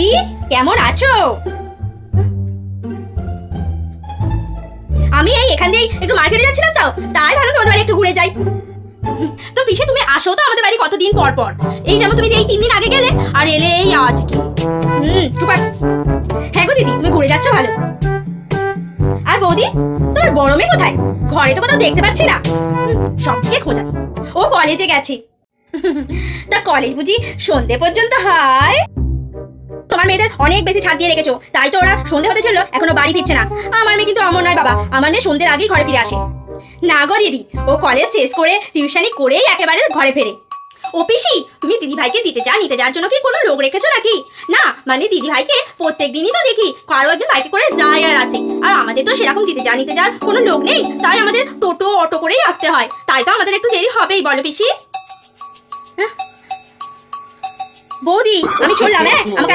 বৌদি কেমন আছো? আমি এই এখান দিয়েই একটু মার্কেটে যাচ্ছিলাম তো, তাই ভালো তোমাদের বাড়ি একটু ঘুরে যাই। তো পিছে তুমি আসো তো আমাদের বাড়ি কতদিন পর পর। এই যেমন তুমি এই তিন দিন আগে গেলে, আর এলে এই আজকে হুম হ্যাঁ গো দিদি, তুমি ঘুরে যাচ্ছ ভালো। আর বৌদি তোমার বড় মেয়ে কোথায়? ঘরে তো কোথাও দেখতে পাচ্ছি না। সবকে খোঁজা। ও কলেজে গেছে। তা কলেজ বুঝি সন্ধে পর্যন্ত হয়। তোমার মেয়েদের অনেক বেশি ছাড় দিয়ে রেখেছো। তাই তো ওরা সন্ধে হতে ছিল এখনও বাড়ি ফিরছে না। আমার মেয়ে কিন্তু অমর নয় বাবা, আমার মেয়ে সন্ধ্যের আগেই ঘরে ফিরে আসে। না গো দিদি, ও কলেজ শেষ করে টিউশনি করেই একেবারে ঘরে ফেরে। ও পিসি, তুমি দিদি ভাইকে দিতে যা নিতে যাওয়ার জন্য কি কোনো লোক রেখেছো নাকি? না মানে দিদি ভাইকে প্রত্যেক দিনই তো দেখি, কারও একজন বাইকে করে যায় আর আছে। আর আমাদের তো সেরকম দিতে যা নিতে যাওয়ার কোনো লোক নেই, তাই আমাদের টোটো, অটো করেই আসতে হয়। তাই তো আমাদের একটু দেরি হবেই, বলো পিসি। হ্যাঁ? বৌদি, আমি চললাম হ্যাঁ? আমাকে